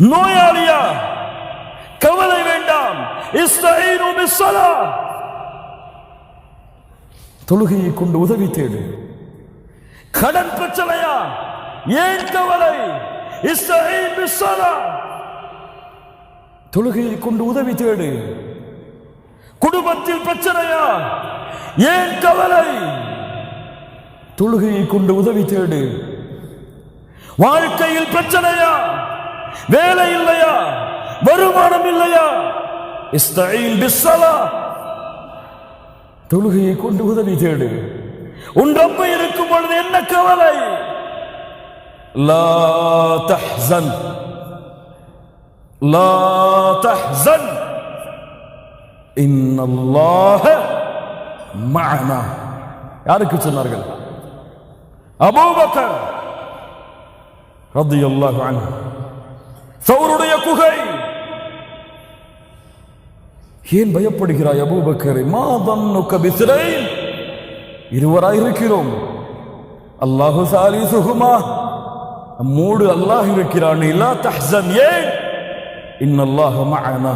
நோயாளியா? கவலை வேண்டாம். தொழுகையை கொண்டு உதவி தேடு. கடன் பிரச்சனையா? ஏன் கவலை? தொழுகையை கொண்டு உதவி தேடு. குடும்பத்தில் பிரச்சனையா? ஏன் கவலை? தொழுகையை கொண்டு உதவி தேடு. வாழ்க்கையில் பிரச்சனையா? வேலை இல்லையா? வருமானம் இல்லையா? இஸ்தஈன் பிஸ்ஸலா. தொழுகையை கொண்டு உதவி தேடு. உன் ரப்ப இருக்கும் பொழுது என்ன கவலை? லா தஹ்சன். லா தஹ்சன். இன்னல்லாஹ மஅனா. யாருக்கு சொன்னார்கள்? அபூபக்கர் ரலியல்லாஹு அன்ஹு. சௌருடைய குகை. ஏன் பயப்படுகிறாய் அபூபக்கரை? மாதன்னுக்க பிஸ்ரை இருவராய் இருக்கிறோம் அல்லாஹு சாலிசுகுமா நம்மோடு அல்லாஹ் இருக்கிறான். இல்லா தஹ்சன். ஏன்? இன்னல்லாஹ மஅனா.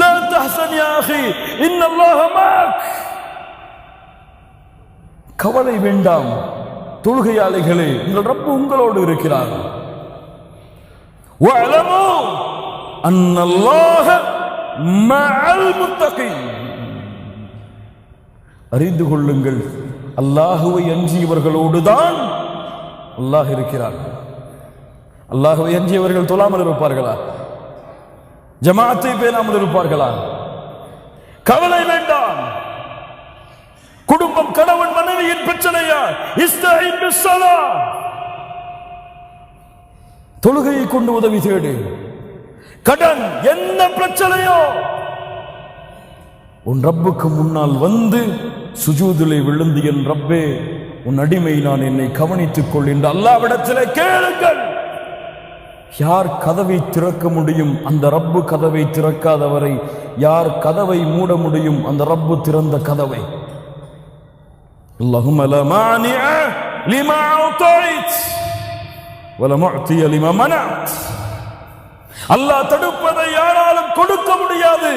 லா தஹ்சன் யா அخي இன்னல்லாஹ மஅக் கவலை வேண்டாம். தொழுகையாளிகளே உங்கள் ரப்பு உங்களோடு இருக்கிறார்கள் وَاعْلَمُوا أَنَّ اللَّهَ مَعَ الْمُتَّقِينَ அறிந்து கொள்ளுங்கள் அல்லாஹுவை அஞ்சியவர்களோடு தான் அல்லாஹ் இருக்கிறார் அல்லாஹுவை அஞ்சியவர்கள் தொழாமல் இருப்பார்களா ஜமாத்தை பேணாமல் இருப்பார்களா கவலை வேண்டாம் குடும்பம் கணவன் மனைவியின் பிரச்சனையா இஸ்தாயின் பிஸ்ஸலா தொழுகையை கொண்டு உதவி தேடு கடன் என்ன பிரச்சனையோ உன் ரப்புக்கு முன்னால் வந்து சுஜூதிலே விழுந்து என் ரப்பே உன் அடிமை நான் என்னை கவனித்துக் கொள் என்று அல்லாவிடத்திலே கேளுங்கள் யார் கதவை திறக்க முடியும் அந்த ரப்பு கதவை திறக்காதவரை யார் கதவை மூட முடியும் அந்த ரப்பு திறந்த கதவை اللهم لا مانع لما أعطيت அல்லாஹ் தடுப்பதை யாராலும் கொடுக்க முடியாது.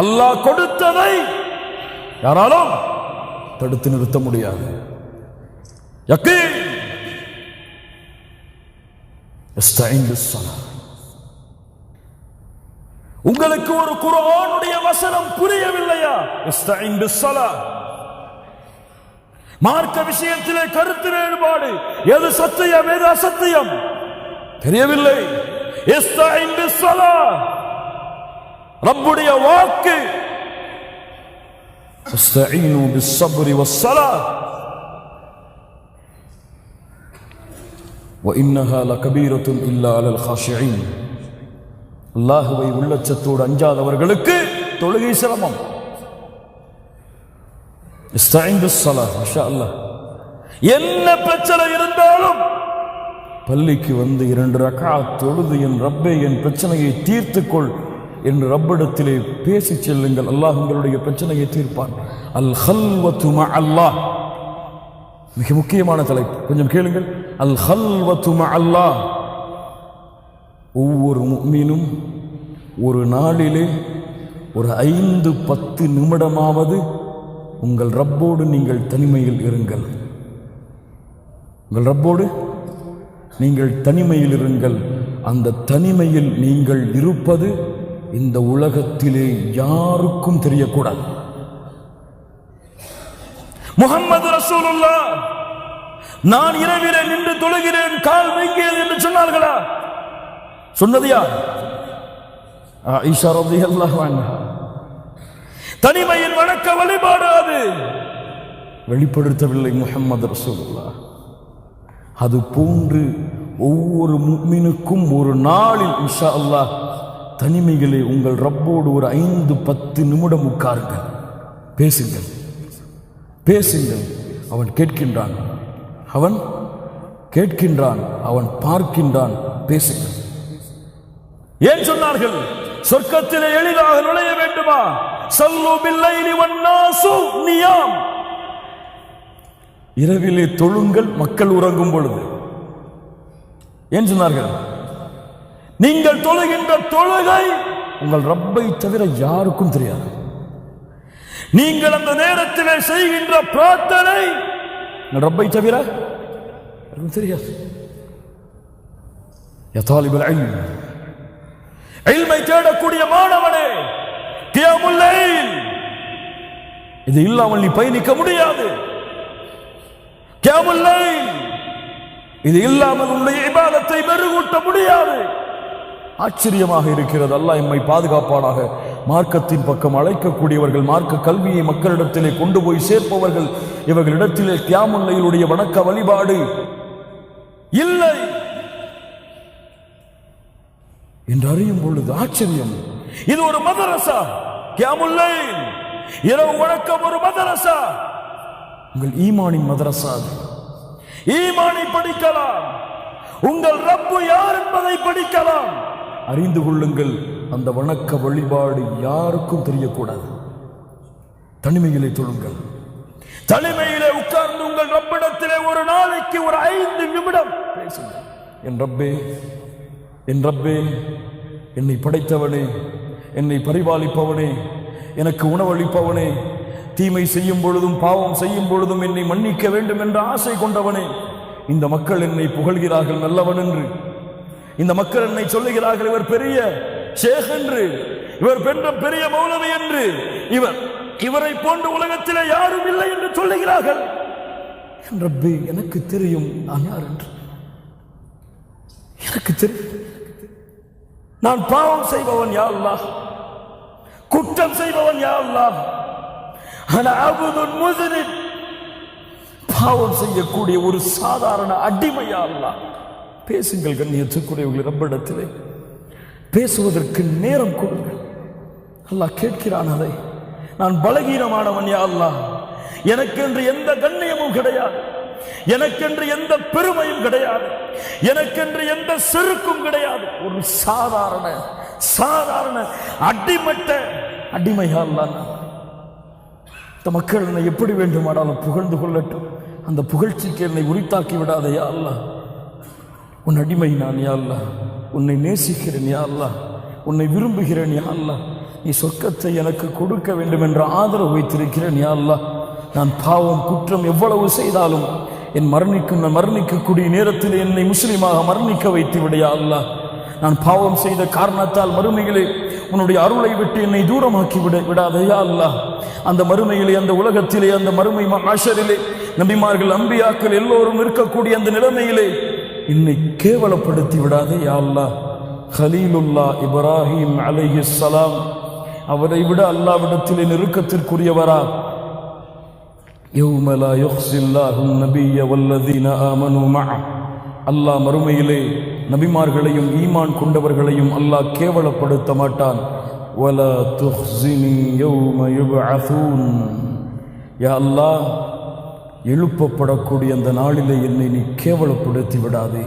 அல்லாஹ் கொடுத்ததை யாராலும் தடுத்து நிறுத்த முடியாது. உங்களுக்கு ஒரு குரானுடைய வசனம் புரியவில்லையா? மார்க்க விஷயத்திலே கருத்து வேறுபாடு எது சத்தியம் எது அசத்தியம் தெரியவில்லை استعين بالصلاة ரப்புடைய வாக்கு استعينوا بالصبر والصلاة وإنها لكبيرة إلا على الخاشعين அல்லாஹுவை உள்ளச்சத்தோடு அஞ்சாதவர்களுக்கு தொழுகை சிரமம் என்ன பிரச்சனை இருந்தாலும் பள்ளிக்கு வந்து இரண்டு ரக்கா தொழுது என் ரப்பே என் பிரச்சனையை தீர்த்துக்கொள் என்று ரப்பிடத்திலே பேசி செல்லுங்கள். அல்லாஹ் உங்களுடைய பிரச்சனையை தீர்ப்பான். அல் ஹல்வத்து அல்லாஹ் மிக முக்கியமான தலைப்பு. கொஞ்சம் கேளுங்கள். அல் ஹல்வத்து அல்லாஹ் ஒவ்வொரு மீனும் ஒரு நாளிலே ஒரு ஐந்து பத்து நிமிடமாவது உங்கள் ரப்போடு நீங்கள் தனிமையில் இருங்கள். உங்கள் ரப்போடு? நீங்கள் தனிமையில் இருங்கள். அந்த தனிமையில் நீங்கள் இருப்பது இந்த உலகத்திலே யாருக்கும் தெரியக்கூடாது. முகம்மது ரசூலுல்லா நான் இரவிலே நின்று தொழுகிறேன் கால் வைக்கிறேன் என்று சொன்னார்களா? சொன்னது யார்? ஆயிஷா ரலியல்லாஹு அன்ஹா. தனிமையில் வணக்க வழிபாடு அது வெளிப்படுத்தவில்லை முஹம்மது ரசூலுல்லா அது போன்று ஒவ்வொரு முக்மினுக்கும் ஒரு நாளில் உஷா அல்லாஹ் தனிமைகளை உங்கள் ரப்போடு ஒரு ஐந்து பத்து நிமிடம் உட்காருங்கள். பேசுங்கள். பேசுங்கள். அவன் கேட்கின்றான். அவன் கேட்கின்றான். அவன் பார்க்கின்றான். பேசுங்கள். ஏன் சொன்னார்கள்? சொர்க்கத்திலே எளிதாக நுழைய வேண்டுமா? சல்லு பில்லைலி வன்னாசு நியாம். இரவிலே தொழுங்கள் மக்கள் உறங்கும் பொழுது. ஏன் சொன்னார்கள்? நீங்கள் தொழுகின்ற தொழுகை உங்கள் ரப்பை தவிர யாருக்கும் தெரியாது. நீங்கள் அந்த நேரத்திலே செய்கின்ற பிரார்த்தனை உங்கள் ரப்பை தவிர தெரியாது. இல்மை தேடக்கூடிய மாணவனே கியாமுல் இது இல்லாமல் நீ பயணிக்க முடியாது. கியாமுல் இது இல்லாமல் உன்னுடைய இபாதத்தை மெருகூட்ட முடியாது. ஆச்சரியமாக இருக்கிறது. அல்லாஹ் எம்மை பாதுகாப்பானாக மார்க்கத்தின் பக்கம் அழைக்கக்கூடியவர்கள் மார்க்க கல்வியை மக்களிடத்திலே கொண்டு போய் சேர்ப்பவர்கள் இவர்களிடத்திலே கியாமுல்லையிலுடைய வணக்க வழிபாடு இல்லை. என்று அறியும் பொழுது ஆச்சரியம். இது ஒரு மதரசா. கியாமுல்லை இரவு வணக்கம் ஒரு மதரசா. உங்கள் ஈமானின் மதரசா அது. ஈமானை படிக்கலாம். உங்கள் ரப்பு யார் என்பதை படிக்கலாம். அறிந்து கொள்ளுங்கள் அந்த வணக்க வழிபாடு யாருக்கும் தெரியக்கூடாது. தனிமையிலே தொழுங்கள். தனிமையிலே உட்கார்ந்து உங்கள் ரப்பிடத்திலே ஒரு நாளைக்கு ஒரு ஐந்து நிமிடம் பேசுங்கள். என் ரப்பே என் ரப்பே என்னை படைத்தவனே என்னை பரிபாலிப்பவனே எனக்கு உணவளிப்பவனே தீமை செய்யும் பொழுதும் பாவம் செய்யும் பொழுதும் என்னை மன்னிக்க வேண்டும் என்ற ஆசை கொண்டவனே. இந்த மக்கள் என்னை புகழ்கிறார்கள் நல்லவன் என்று. இந்த மக்கள் என்னை சொல்லுகிறார்கள் இவர் பெரிய ஷேக் என்று. இவர் பெற்ற பெரிய மௌலவி என்று. இவர் இவரை போன்ற உலகத்தில் யாரும் இல்லை என்று சொல்லுகிறார்கள். என் எனக்கு தெரியும் நான் யார் என்று. எனக்கு தெரியும். நான் பாவம் செய்பவன் யா குற்றம் செய்பவன் யா அல்லாஹ். ஆனா அபுதுன் பாவம் செய்யக்கூடிய ஒரு சாதாரண அடிமையா அல்லாஹ். பேசுங்கள் கண்ணியத்துக்குரியவர்கள் ரப்பிடத்திலே. பேசுவதற்கு நேரம் கொடுங்கள் அல்லாஹ் கேட்கிறான் அதை. நான் பலகீனமானவன் யா எனக்கு என்று எந்த கண்ணியமும் கிடையாது. எனக்கென்று எந்த பெருமையும் கிடையாது. எனக்கென்று எந்த செருக்கும் கிடையாது. ஒரு சாதாரண சாதாரண அடிமட்ட அடிமையால் இந்த மக்கள் என்னை எப்படி வேண்டுமானாலும் புகழ்ந்து கொள்ளட்டும். அந்த புகழ்ச்சிக்கு என்னை உரித்தாக்கி விடாதே யா அல்லாஹ் உன் அடிமை நான் யா அல்லாஹ் உன்னை நேசிக்கிறேன் யா அல்லாஹ் உன்னை விரும்புகிறேன் யா அல்லாஹ் நீ சொர்க்கத்தை எனக்கு கொடுக்க வேண்டும் என்ற ஆதரவு வைத்திருக்கிறேன் யா அல்லாஹ் நான் பாவம் குற்றம் எவ்வளவு செய்தாலும் என் மரணிக்கும் நான் மரணிக்கக்கூடிய நேரத்தில் என்னை முஸ்லீமாக மரணிக்க வைத்து விடையா அல்லா நான் பாவம் செய்த காரணத்தால் மறுமையிலே உன்னுடைய அருளை விட்டு என்னை தூரமாக்கி விட விடாதையா அல்லா அந்த மறுமையிலே அந்த உலகத்திலே அந்த மறுமை ஆஷரிலே நபிமார்கள் அம்பியாக்கள் எல்லோரும் இருக்கக்கூடிய அந்த நிலைமையிலே என்னை கேவலப்படுத்தி விடாதே யா அல்லாஹ். ஹலீலுல்லா இப்ராஹிம் அலைஹிஸ்ஸலாம் அவரை விட அல்லாவிடத்திலே நெருக்கத்திற்குரியவரா? யௌம லா யுஹ்ஸில்லாஹும் நபிய வல்லதீன ஆமனு மஅ அல்லாஹ் மறுமையிலே நபிமார்களையும் ஈமான் கொண்டவர்களையும் அல்லாஹ் கேவலப்படுத்த மாட்டான். வல துஹ்ஸினி யௌம யுபஅஸூன். யா அல்லாஹ் எழுப்பப்படக்கூடிய அந்த நாளிலே என்னை நீ கேவலப்படுத்தி விடாதே.